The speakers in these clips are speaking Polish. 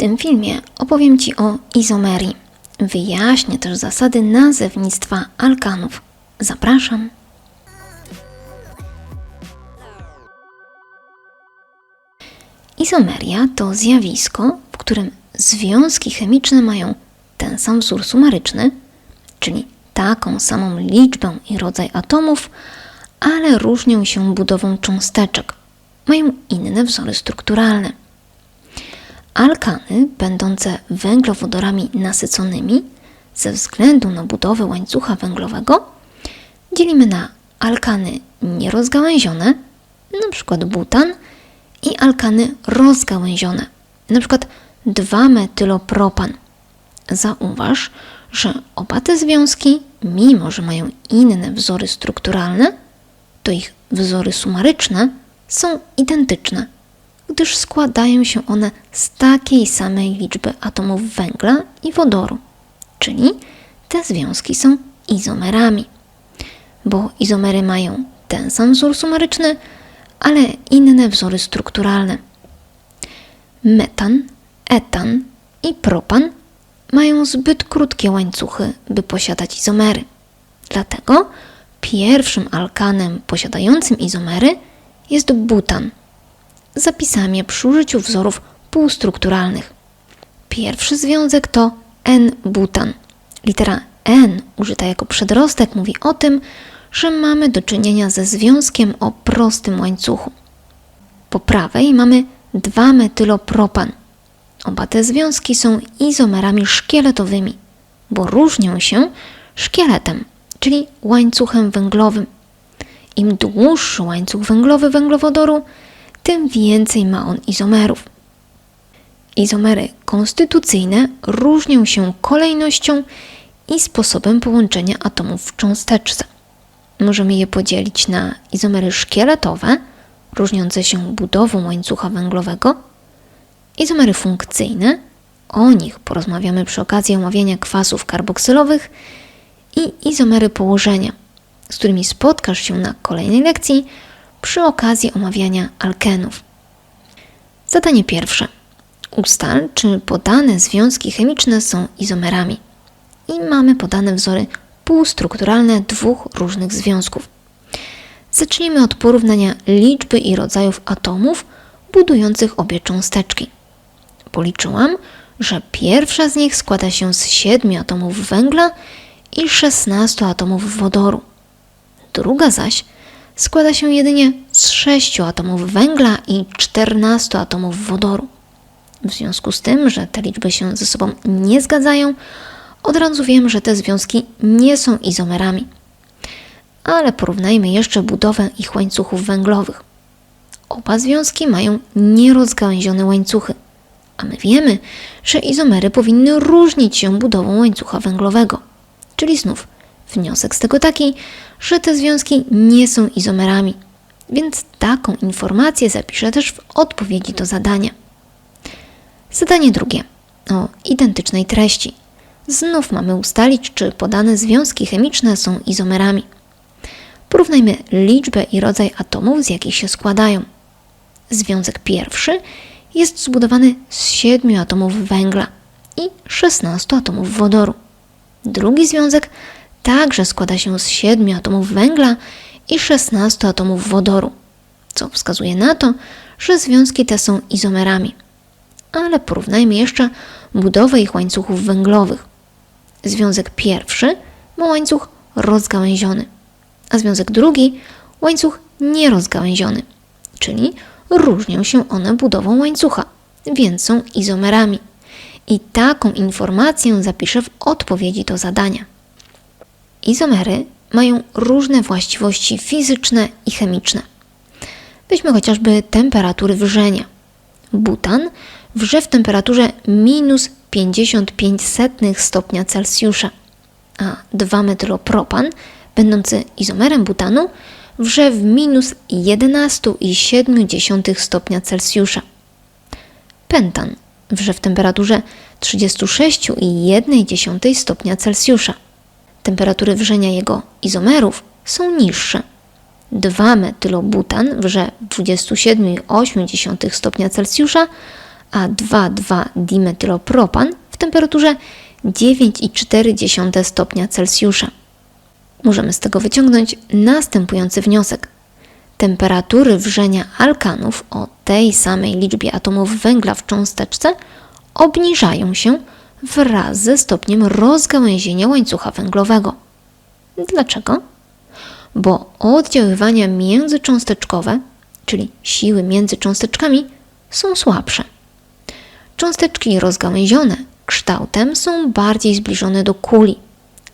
tym filmie opowiem Ci o izomerii. Wyjaśnię też zasady nazewnictwa alkanów. Zapraszam. Izomeria to zjawisko, w którym związki chemiczne mają ten sam wzór sumaryczny, czyli taką samą liczbę i rodzaj atomów, ale różnią się budową cząsteczek. Mają inne wzory strukturalne. Alkany, będące węglowodorami nasyconymi ze względu na budowę łańcucha węglowego, dzielimy na alkany nierozgałęzione, np. butan, i alkany rozgałęzione, np. 2-metylopropan. Zauważ, że oba te związki, mimo że mają inne wzory strukturalne, to ich wzory sumaryczne są identyczne, gdyż składają się one z takiej samej liczby atomów węgla i wodoru, czyli te związki są izomerami, bo izomery mają ten sam wzór sumaryczny, ale inne wzory strukturalne. Metan, etan i propan mają zbyt krótkie łańcuchy, by posiadać izomery. Dlatego pierwszym alkanem posiadającym izomery jest butan. Zapisałem je przy użyciu wzorów półstrukturalnych. Pierwszy związek to N-butan. Litera N użyta jako przedrostek mówi o tym, że mamy do czynienia ze związkiem o prostym łańcuchu. Po prawej mamy 2-metylopropan. Oba te związki są izomerami szkieletowymi, bo różnią się szkieletem, czyli łańcuchem węglowym. Im dłuższy łańcuch węglowy węglowodoru, tym więcej ma on izomerów. Izomery konstytucyjne różnią się kolejnością i sposobem połączenia atomów w cząsteczce. Możemy je podzielić na izomery szkieletowe, różniące się budową łańcucha węglowego, izomery funkcyjne, o nich porozmawiamy przy okazji omawiania kwasów karboksylowych, i izomery położenia, z którymi spotkasz się na kolejnej lekcji przy okazji omawiania alkenów. Zadanie pierwsze. Ustal, czy podane związki chemiczne są izomerami. I mamy podane wzory półstrukturalne dwóch różnych związków. Zacznijmy od porównania liczby i rodzajów atomów budujących obie cząsteczki. Policzyłam, że pierwsza z nich składa się z 7 atomów węgla i 16 atomów wodoru. Druga zaś składa się jedynie z 6 atomów węgla i 14 atomów wodoru. W związku z tym, że te liczby się ze sobą nie zgadzają, od razu wiem, że te związki nie są izomerami. Ale porównajmy jeszcze budowę ich łańcuchów węglowych. Oba związki mają nierozgałęzione łańcuchy, a my wiemy, że izomery powinny różnić się budową łańcucha węglowego. Czyli znów wniosek z tego taki, że te związki nie są izomerami, więc taką informację zapiszę też w odpowiedzi do zadania. Zadanie drugie o identycznej treści. Znów mamy ustalić, czy podane związki chemiczne są izomerami. Porównajmy liczbę i rodzaj atomów, z jakich się składają. Związek pierwszy jest zbudowany z 7 atomów węgla i 16 atomów wodoru. Drugi związek także składa się z 7 atomów węgla i 16 atomów wodoru, co wskazuje na to, że związki te są izomerami. Ale porównajmy jeszcze budowę ich łańcuchów węglowych. Związek pierwszy ma łańcuch rozgałęziony, a związek drugi łańcuch nierozgałęziony, czyli różnią się one budową łańcucha, więc są izomerami. I taką informację zapiszę w odpowiedzi do zadania. Izomery mają różne właściwości fizyczne i chemiczne. Weźmy chociażby temperatury wrzenia. Butan wrze w temperaturze minus 55 stopnia Celsjusza, a 2-metylopropan, będący izomerem butanu, wrze w minus 11,7 stopnia Celsjusza. Pentan wrze w temperaturze 36,1 stopnia Celsjusza. Temperatury wrzenia jego izomerów są niższe. 2-metylobutan wrze 27,8 stopnia Celsjusza, a 2,2-dimetylopropan w temperaturze 9,4 stopnia Celsjusza. Możemy z tego wyciągnąć następujący wniosek. Temperatury wrzenia alkanów o tej samej liczbie atomów węgla w cząsteczce obniżają się wraz ze stopniem rozgałęzienia łańcucha węglowego. Dlaczego? Bo oddziaływania międzycząsteczkowe, czyli siły między cząsteczkami, są słabsze. Cząsteczki rozgałęzione kształtem są bardziej zbliżone do kuli,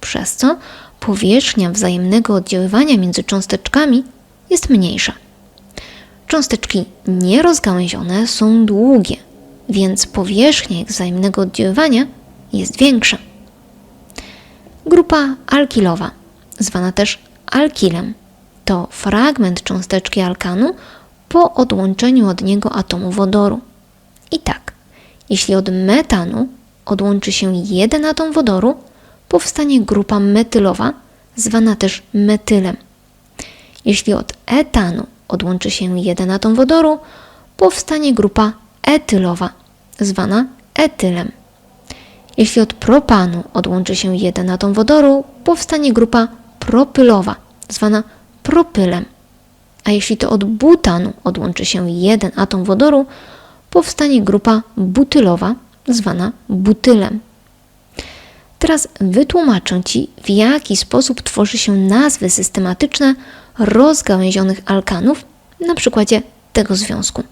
przez co powierzchnia wzajemnego oddziaływania między cząsteczkami jest mniejsza. Cząsteczki nierozgałęzione są długie, więc powierzchnia ich wzajemnego oddziaływania jest większa. Grupa alkilowa, zwana też alkilem, to fragment cząsteczki alkanu po odłączeniu od niego atomu wodoru. I tak, jeśli od metanu odłączy się jeden atom wodoru, powstanie grupa metylowa, zwana też metylem. Jeśli od etanu odłączy się jeden atom wodoru, powstanie grupa etylowa, zwana etylem. Jeśli od propanu odłączy się jeden atom wodoru, powstanie grupa propylowa, zwana propylem. A jeśli to od butanu odłączy się jeden atom wodoru, powstanie grupa butylowa, zwana butylem. Teraz wytłumaczę Ci, w jaki sposób tworzy się nazwy systematyczne rozgałęzionych alkanów na przykładzie tego związku.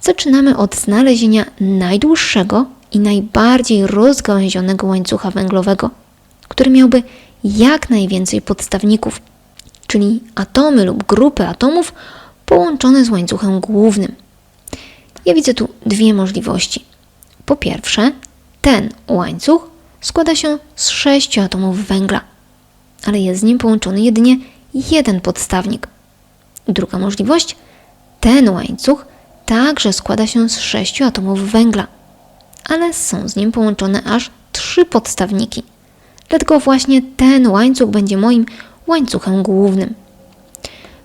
Zaczynamy od znalezienia najdłuższego i najbardziej rozgałęzionego łańcucha węglowego, który miałby jak najwięcej podstawników, czyli atomy lub grupy atomów połączone z łańcuchem głównym. Ja widzę tu dwie możliwości. Po pierwsze, ten łańcuch składa się z sześciu atomów węgla, ale jest z nim połączony jedynie jeden podstawnik. Druga możliwość, ten łańcuch także składa się z sześciu atomów węgla, ale są z nim połączone aż trzy podstawniki. Dlatego właśnie ten łańcuch będzie moim łańcuchem głównym.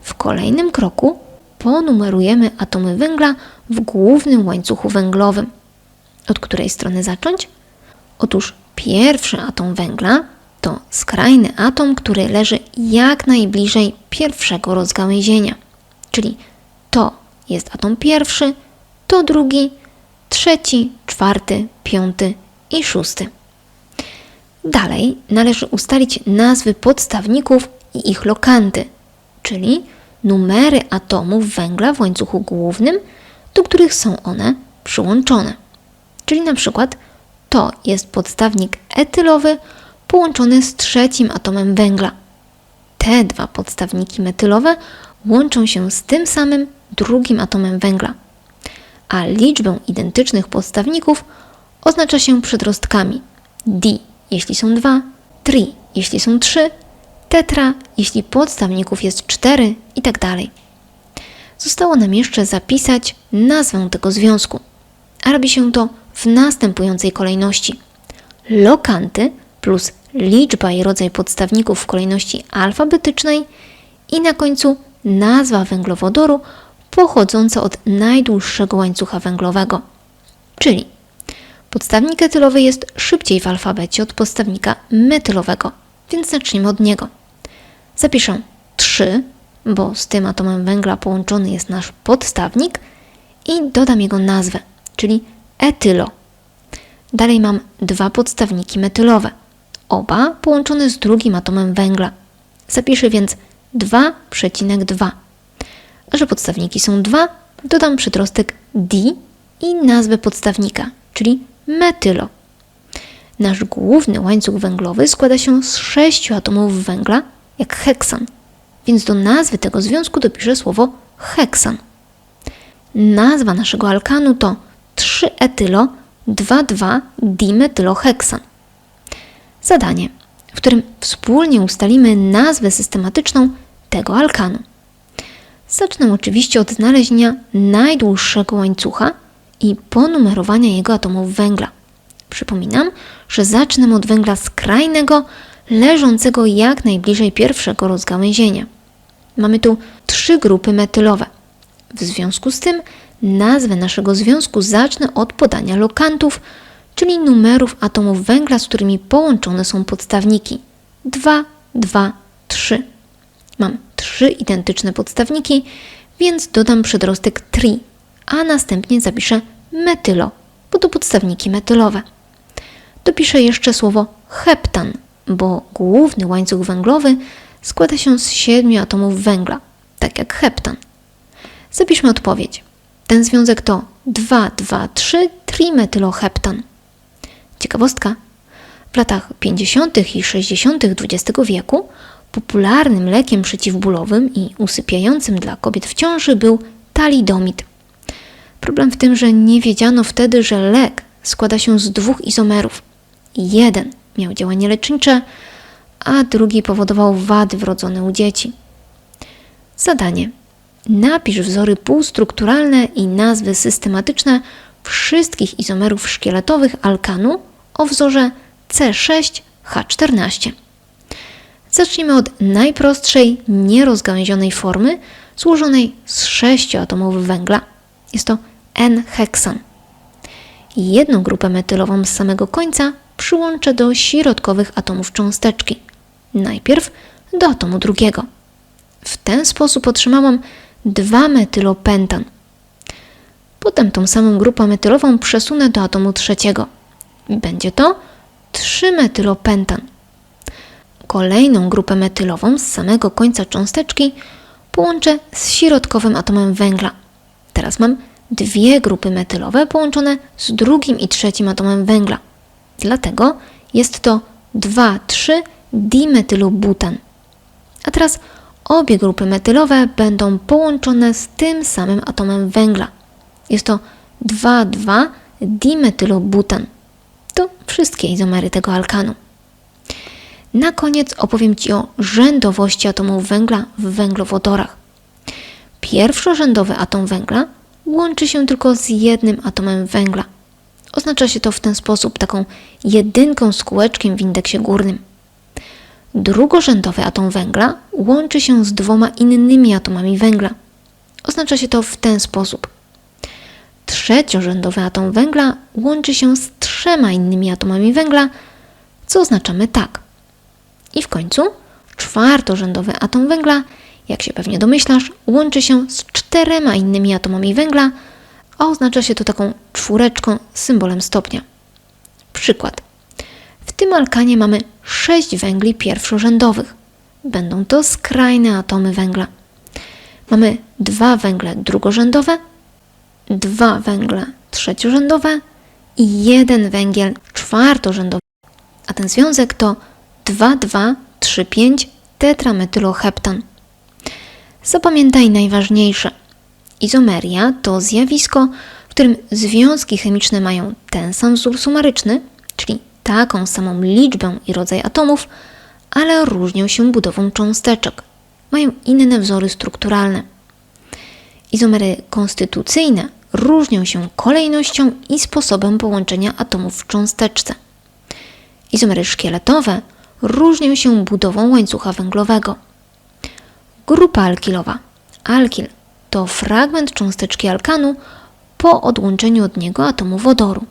W kolejnym kroku ponumerujemy atomy węgla w głównym łańcuchu węglowym. Od której strony zacząć? Otóż pierwszy atom węgla to skrajny atom, który leży jak najbliżej pierwszego rozgałęzienia, czyli jest atom pierwszy, to drugi, trzeci, czwarty, piąty i szósty. Dalej należy ustalić nazwy podstawników i ich lokanty, czyli numery atomów węgla w łańcuchu głównym, do których są one przyłączone. Czyli na przykład to jest podstawnik etylowy połączony z trzecim atomem węgla. Te dwa podstawniki metylowe łączą się z tym samym drugim atomem węgla, a liczbę identycznych podstawników oznacza się przedrostkami di, jeśli są dwa, tri, jeśli są trzy, tetra, jeśli podstawników jest cztery i tak dalej. Zostało nam jeszcze zapisać nazwę tego związku, a robi się to w następującej kolejności. Lokanty plus liczba i rodzaj podstawników w kolejności alfabetycznej i na końcu nazwa węglowodoru pochodząca od najdłuższego łańcucha węglowego. Czyli podstawnik etylowy jest szybciej w alfabecie od podstawnika metylowego, więc zaczniemy od niego. Zapiszę 3, bo z tym atomem węgla połączony jest nasz podstawnik i dodam jego nazwę, czyli etylo. Dalej mam dwa podstawniki metylowe, oba połączone z drugim atomem węgla. Zapiszę więc 2,2. Że podstawniki są dwa, dodam przedrostek di i nazwę podstawnika, czyli metylo. Nasz główny łańcuch węglowy składa się z sześciu atomów węgla, jak heksan, więc do nazwy tego związku dopiszę słowo heksan. Nazwa naszego alkanu to 3-etylo 2,2-dimetyloheksan. Zadanie, w którym wspólnie ustalimy nazwę systematyczną tego alkanu. Zacznę oczywiście od znalezienia najdłuższego łańcucha i ponumerowania jego atomów węgla. Przypominam, że zacznę od węgla skrajnego, leżącego jak najbliżej pierwszego rozgałęzienia. Mamy tu trzy grupy metylowe. W związku z tym nazwę naszego związku zacznę od podania lokantów, czyli numerów atomów węgla, z którymi połączone są podstawniki 2, 2, 3. Mam trzy identyczne podstawniki, więc dodam przedrostek tri, a następnie zapiszę metylo, bo to podstawniki metylowe. Dopiszę jeszcze słowo heptan, bo główny łańcuch węglowy składa się z siedmiu atomów węgla, tak jak heptan. Zapiszmy odpowiedź. Ten związek to 2,2,3 trimetyloheptan. Ciekawostka. W latach 50. i 60. XX wieku popularnym lekiem przeciwbólowym i usypiającym dla kobiet w ciąży był talidomid. Problem w tym, że nie wiedziano wtedy, że lek składa się z dwóch izomerów. Jeden miał działanie lecznicze, a drugi powodował wady wrodzone u dzieci. Zadanie. Napisz wzory półstrukturalne i nazwy systematyczne wszystkich izomerów szkieletowych alkanu o wzorze C6H14. Zacznijmy od najprostszej, nierozgałęzionej formy złożonej z sześciu atomów węgla. Jest to N-heksan. Jedną grupę metylową z samego końca przyłączę do środkowych atomów cząsteczki. Najpierw do atomu drugiego. W ten sposób otrzymałam 2-metylopentan. Potem tą samą grupę metylową przesunę do atomu trzeciego. Będzie to 3-metylopentan. Kolejną grupę metylową z samego końca cząsteczki połączę z środkowym atomem węgla. Teraz mam dwie grupy metylowe połączone z drugim i trzecim atomem węgla. Dlatego jest to 2,3 dimetylobutan. A teraz obie grupy metylowe będą połączone z tym samym atomem węgla. Jest to 2,2 dimetylobutan. To wszystkie izomery tego alkanu. Na koniec opowiem Ci o rzędowości atomów węgla w węglowodorach. Pierwszorzędowy atom węgla łączy się tylko z jednym atomem węgla. Oznacza się to w ten sposób taką jedynką z kółeczkiem w indeksie górnym. Drugorzędowy atom węgla łączy się z dwoma innymi atomami węgla. Oznacza się to w ten sposób. Trzeciorzędowy atom węgla łączy się z trzema innymi atomami węgla, co oznaczamy tak. I w końcu czwartorzędowy atom węgla, jak się pewnie domyślasz, łączy się z czterema innymi atomami węgla, a oznacza się to taką czwóreczką symbolem stopnia. Przykład. W tym alkanie mamy sześć węgli pierwszorzędowych. Będą to skrajne atomy węgla. Mamy dwa węgle drugorzędowe, dwa węgle trzeciorzędowe i jeden węgiel czwartorzędowy. A ten związek to 2235 tetrametyloheptan. Zapamiętaj najważniejsze. Izomeria to zjawisko, w którym związki chemiczne mają ten sam wzór sumaryczny, czyli taką samą liczbę i rodzaj atomów, ale różnią się budową cząsteczek. Mają inne wzory strukturalne. Izomery konstytucyjne różnią się kolejnością i sposobem połączenia atomów w cząsteczce. Izomery szkieletowe różnią się budową łańcucha węglowego. Grupa alkilowa. Alkil to fragment cząsteczki alkanu po odłączeniu od niego atomu wodoru.